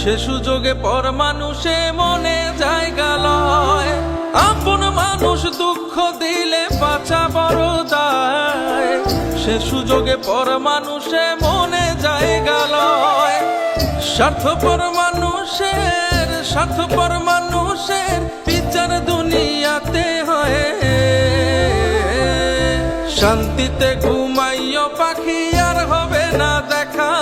সে সুযোগে পর মানুষে মনে জায়গা লয়। আপন মানুষ দুঃখ দিলে বাঁচা সে সুযোগে পর মানুষে মনে জায়গা লয়। স্বার্থপর মানুষের স্বার্থপর মানুষের বিচার দুনিয়াতে হয়। শান্তিতে ঘুমাইও পাখি আর হবে না দেখা।